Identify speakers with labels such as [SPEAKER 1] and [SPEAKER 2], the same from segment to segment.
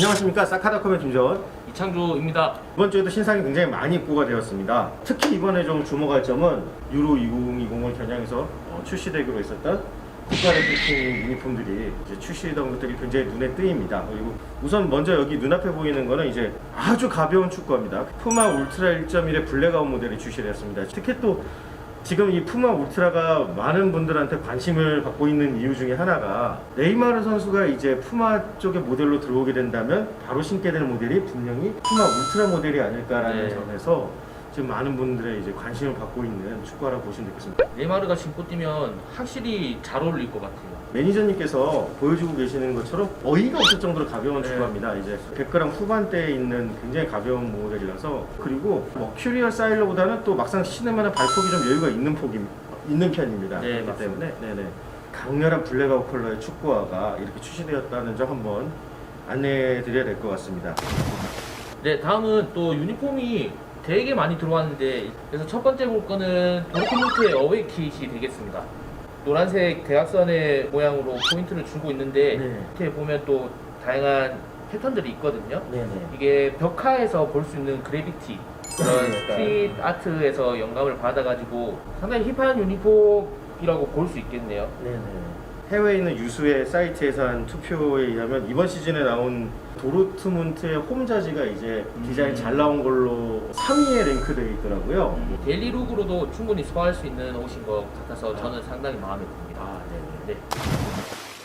[SPEAKER 1] 안녕하십니까. 사카다컴의 김재원.
[SPEAKER 2] 이창조입니다.
[SPEAKER 1] 이번 주에도 신상이 굉장히 많이 입고가 되었습니다. 특히 이번에 좀 주목할 점은 유로 2020을 겨냥해서 어, 출시되기로 했었던 국가대표팀 유니폼들이 이제 출시되던 것들이 굉장히 눈에 띄입니다. 그리고 우선 먼저 여기 눈앞에 보이는 거는 이제 아주 가벼운 축구화입니다. 푸마 울트라 1.1의 블랙아웃 모델이 출시되었습니다. 특히 또 지금 이 푸마 울트라가 많은 분들한테 관심을 받고 있는 이유 중에 하나가 네이마르 선수가 이제 푸마 쪽의 모델로 들어오게 된다면 바로 신게 될 모델이 분명히 푸마 울트라 모델이 아닐까라는
[SPEAKER 2] 네.
[SPEAKER 1] 점에서 지금 많은 분들의 이제 관심을 받고 있는 축구화라고 보시면 되겠습니다.
[SPEAKER 2] 네이마르가 신고 뛰면 확실히 잘 어울릴 것 같아요.
[SPEAKER 1] 매니저님께서 보여주고 계시는 것처럼 어이가 없을 정도로 가벼운
[SPEAKER 2] 네.
[SPEAKER 1] 축구화입니다. 이제 100g 후반대에 있는 굉장히 가벼운 모델이라서 그리고 뭐 큐리얼 사일러보다는 또 막상 만한 발폭이 좀 여유가 있는 폭이 있는 편입니다.
[SPEAKER 2] 네,
[SPEAKER 1] 그렇기
[SPEAKER 2] 맞습니다.
[SPEAKER 1] 때문에 네네 강렬한 블랙아웃 컬러의 축구화가 이렇게 출시되었다는 점 한번 안내해 드려야 될 것 같습니다.
[SPEAKER 2] 네, 다음은 또 유니폼이 되게 많이 들어왔는데 그래서 첫 번째 볼 거는 도르트문트의 어웨이 킷이 되겠습니다. 노란색 대각선의 모양으로 포인트를 주고 있는데
[SPEAKER 1] 네.
[SPEAKER 2] 이렇게 보면 또 다양한 패턴들이 있거든요.
[SPEAKER 1] 네네.
[SPEAKER 2] 이게 벽화에서 볼 수 있는 그래비티 그런
[SPEAKER 1] 네,
[SPEAKER 2] 스트릿 아트에서 영감을 받아가지고 상당히 힙한 유니폼이라고 볼 수 있겠네요.
[SPEAKER 1] 네네. 해외에 있는 유수의 사이트에서 한 투표에 의하면 이번 시즌에 나온 도르트문트의 홈자지가 이제 디자인
[SPEAKER 2] 음.
[SPEAKER 1] 잘 나온 걸로 3위에 랭크되어 있더라고요.
[SPEAKER 2] 데일리룩으로도 충분히 소화할 수 있는 옷인 것 같아서 저는 상당히 마음에 듭니다.
[SPEAKER 1] 아, 네네.
[SPEAKER 2] 네.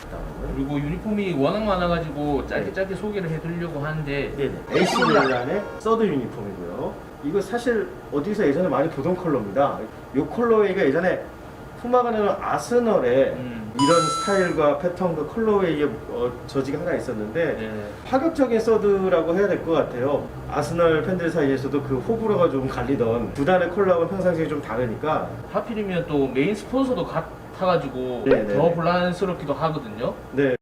[SPEAKER 1] 그다음은
[SPEAKER 2] 그리고 유니폼이 워낙 많아가지고 짧게
[SPEAKER 1] 네.
[SPEAKER 2] 짧게 소개를 해드리려고 하는데
[SPEAKER 1] 네네. AC 밀란의 서드 유니폼이고요. 이거 사실 어디서 예전에 많이 보던 컬러입니다. 이 컬러웨이가 예전에 푸마가 내는 아스널에
[SPEAKER 2] 음,
[SPEAKER 1] 이런 스타일과 패턴과 컬러웨이의 어, 저지가 하나 있었는데
[SPEAKER 2] 네.
[SPEAKER 1] 파격적인 서드라고 해야 될 것 같아요. 아스널 팬들 사이에서도 그 호불호가 좀 갈리던 두 단의 컬러하고 평상시에 좀 다르니까
[SPEAKER 2] 하필이면 또 메인 스폰서도 같아가지고
[SPEAKER 1] 네, 네,
[SPEAKER 2] 더
[SPEAKER 1] 네.
[SPEAKER 2] 혼란스럽기도 하거든요.
[SPEAKER 1] 네.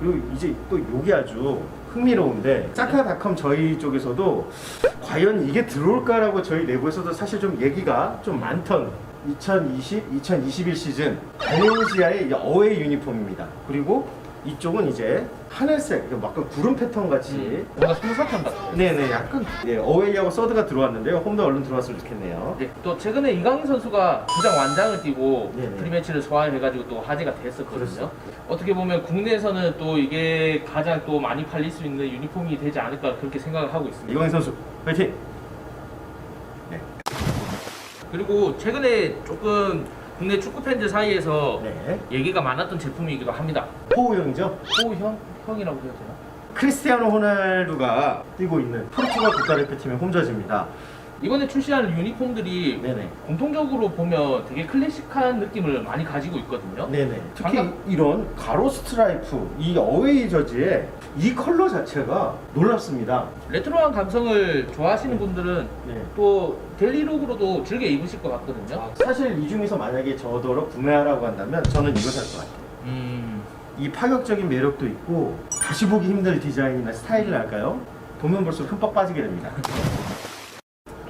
[SPEAKER 1] 그리고 이제 또 요게 아주 흥미로운데 사카닷컴 저희 쪽에서도 과연 이게 들어올까라고 저희 내부에서도 사실 좀 얘기가 좀 많던 2020, 2021 시즌 이제 어웨이 유니폼입니다. 그리고 이쪽은 이제 하늘색, 약간 구름 패턴 같이
[SPEAKER 2] 음, 뭔가 솜사탕 같아요.
[SPEAKER 1] 네네 약간 네, 어웨이하고 서드가 들어왔는데요. 홈도 얼른 들어왔으면 좋겠네요.
[SPEAKER 2] 네, 또 최근에 이강인 선수가 주장 완장을 띄고
[SPEAKER 1] 네네.
[SPEAKER 2] 프리매치를 소화해가지고 또 화제가 됐었거든요.
[SPEAKER 1] 그렇습니다.
[SPEAKER 2] 어떻게 보면 국내에서는 또 이게 가장 또 많이 팔릴 수 있는 유니폼이 되지 않을까 그렇게 생각을 하고 있습니다.
[SPEAKER 1] 이광인 선수 파이팅!
[SPEAKER 2] 그리고 최근에 조금 국내 축구 팬들 사이에서
[SPEAKER 1] 네
[SPEAKER 2] 얘기가 많았던 제품이기도 합니다.
[SPEAKER 1] 호우형이죠.
[SPEAKER 2] 호형 형이라고 해야 되나?
[SPEAKER 1] 크리스티아노 호날두가 뛰고 있는 포르투갈 국가대표팀의 홈저지입니다.
[SPEAKER 2] 이번에 출시하는 유니폼들이
[SPEAKER 1] 네네.
[SPEAKER 2] 공통적으로 보면 되게 클래식한 느낌을 많이 가지고 있거든요.
[SPEAKER 1] 네네. 특히
[SPEAKER 2] 방금-
[SPEAKER 1] 이런 가로 스트라이프, 이 어웨이 저지의 이 컬러 자체가 놀랍습니다.
[SPEAKER 2] 레트로한 감성을 좋아하시는 분들은
[SPEAKER 1] 네.
[SPEAKER 2] 또 델리룩으로도 즐겨 입으실 것 같거든요.
[SPEAKER 1] 사실 이 중에서 만약에 저더러 구매하라고 한다면 저는 이거 살 것 같아요.
[SPEAKER 2] 음,
[SPEAKER 1] 이 파격적인 매력도 있고 다시 보기 힘들 디자인이나 스타일이랄까요? 보면 볼수록 흠뻑 빠지게 됩니다.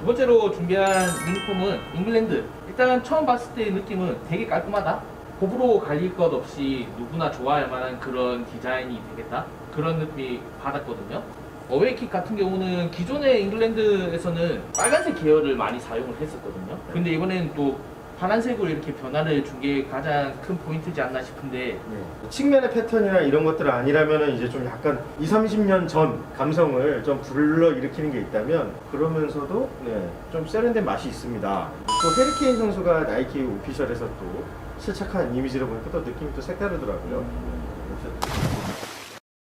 [SPEAKER 2] 두 번째로 준비한 유니폼은 잉글랜드. 일단 처음 봤을 때의 느낌은 되게 깔끔하다. 호불호 갈릴 것 없이 누구나 좋아할 만한 그런 디자인이 되겠다. 그런 느낌이 받았거든요. 어웨이킥 같은 경우는 기존의 잉글랜드에서는 빨간색 계열을 많이 사용을 했었거든요. 근데 이번에는 또 파란색으로 이렇게 변화를 준 게 가장 큰 포인트지 않나 싶은데
[SPEAKER 1] 네. 측면의 패턴이나 이런 것들 아니라면 이제 좀 약간 2, 30년 전 감성을 좀 불러 일으키는 게 있다면 그러면서도 네, 좀 세련된 맛이 있습니다. 또 해리케인 선수가 나이키 오피셜에서 또 실착한 이미지를 보니까 또 느낌이 또 색다르더라고요.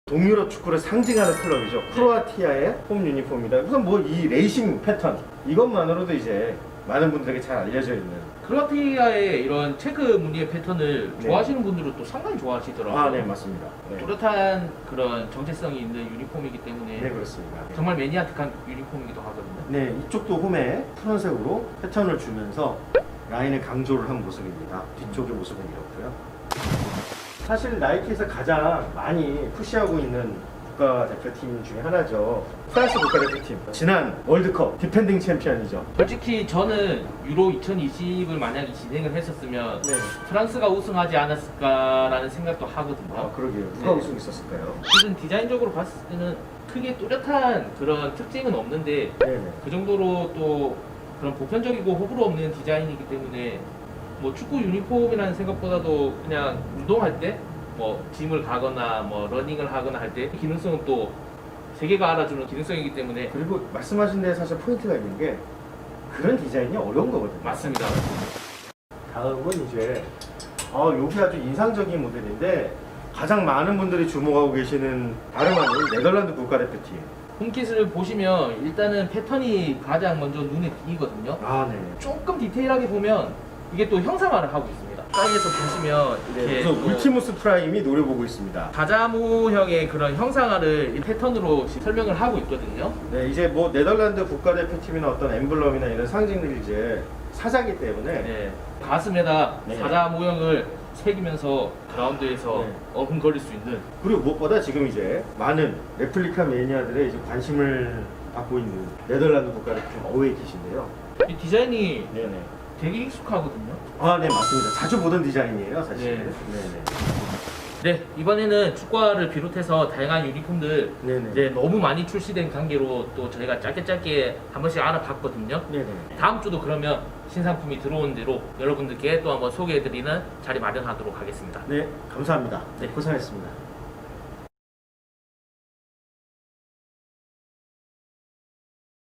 [SPEAKER 1] 동유럽 축구를 상징하는 클럽이죠. 크로아티아의 홈 유니폼이다. 우선 뭐 이 레이싱 패턴 이것만으로도 이제 많은 분들에게 잘 알려져 있는
[SPEAKER 2] 크로아티아의 이런 체크 무늬의 패턴을
[SPEAKER 1] 네.
[SPEAKER 2] 좋아하시는 분들은 또 상당히 좋아하시더라고요.
[SPEAKER 1] 아, 네 맞습니다. 네,
[SPEAKER 2] 뚜렷한 그런 정체성이 있는 유니폼이기 때문에
[SPEAKER 1] 네 그렇습니다.
[SPEAKER 2] 정말 매니아틱한 유니폼이기도 하거든요.
[SPEAKER 1] 네, 이쪽도 홈에 푸른색으로 패턴을 주면서 라인을 강조를 한 모습입니다. 뒤쪽의 모습은 이렇고요. 사실 나이키에서 가장 많이 푸시하고 있는 국가 대표팀 중에 하나죠. 프랑스 국가 대표팀. 지난 월드컵 디펜딩 챔피언이죠.
[SPEAKER 2] 솔직히 저는 유로 2020을 만약에 진행을 했었으면
[SPEAKER 1] 네.
[SPEAKER 2] 프랑스가 우승하지 않았을까라는 생각도 하거든요.
[SPEAKER 1] 아 그러게요. 누가
[SPEAKER 2] 네.
[SPEAKER 1] 우승했었을까요?
[SPEAKER 2] 실은 디자인적으로 봤을 때는 크게 뚜렷한 그런 특징은 없는데
[SPEAKER 1] 네네.
[SPEAKER 2] 그 정도로 또 그런 보편적이고 호불호 없는 디자인이기 때문에 뭐 축구 유니폼이라는 생각보다도 그냥 운동할 때 뭐 짐을 가거나 뭐 러닝을 하거나 할 때 기능성은 또 세계가 알아주는 기능성이기 때문에
[SPEAKER 1] 그리고 말씀하신 데 사실 포인트가 있는 게 그런 디자인이 어려운 거거든요.
[SPEAKER 2] 맞습니다.
[SPEAKER 1] 다음은 이제 아 여기 아주 인상적인 모델인데 가장 많은 분들이 주목하고 계시는 다름 아닌 네덜란드 국가대표팀.
[SPEAKER 2] 홈킷을 보시면 일단은 패턴이 가장 먼저 눈에 띄거든요.
[SPEAKER 1] 아 네.
[SPEAKER 2] 조금 디테일하게 보면 이게 또 형상화를 하고 있습니다. 사이에서 보시면
[SPEAKER 1] 네,
[SPEAKER 2] 이렇게 또
[SPEAKER 1] 울티무스 프라임이 노려보고 있습니다.
[SPEAKER 2] 다자무형의 그런 형상화를 이 패턴으로 설명을 하고 있거든요.
[SPEAKER 1] 네, 이제 뭐 네덜란드 국가대표팀이나 어떤 엠블럼이나 이런 상징들이 이제 사자기 때문에
[SPEAKER 2] 네. 가슴에다
[SPEAKER 1] 네.
[SPEAKER 2] 사자 모형을 새기면서 그라운드에서
[SPEAKER 1] 네.
[SPEAKER 2] 어흥거릴 수 있는
[SPEAKER 1] 그리고 무엇보다 지금 이제 많은 레플리카 매니아들의 이제 관심을 받고 있는 네덜란드 국가대표팀 어웨이 킷인데요.
[SPEAKER 2] 이 디자인이
[SPEAKER 1] 네네.
[SPEAKER 2] 되게 익숙하거든요.
[SPEAKER 1] 아, 네 맞습니다. 자주 보던 디자인이에요, 사실.
[SPEAKER 2] 네.
[SPEAKER 1] 네 네.
[SPEAKER 2] 네, 이번에는 축구화를 비롯해서 다양한 유니폼들
[SPEAKER 1] 네네.
[SPEAKER 2] 이제 너무 많이 출시된 관계로 또 저희가 짧게 짧게 한 번씩 알아봤거든요.
[SPEAKER 1] 네네.
[SPEAKER 2] 다음 주도 그러면 신상품이 들어온 대로 여러분들께 또 한번 소개해드리는 자리 마련하도록 하겠습니다.
[SPEAKER 1] 네, 감사합니다.
[SPEAKER 2] 네.
[SPEAKER 1] 고생하셨습니다.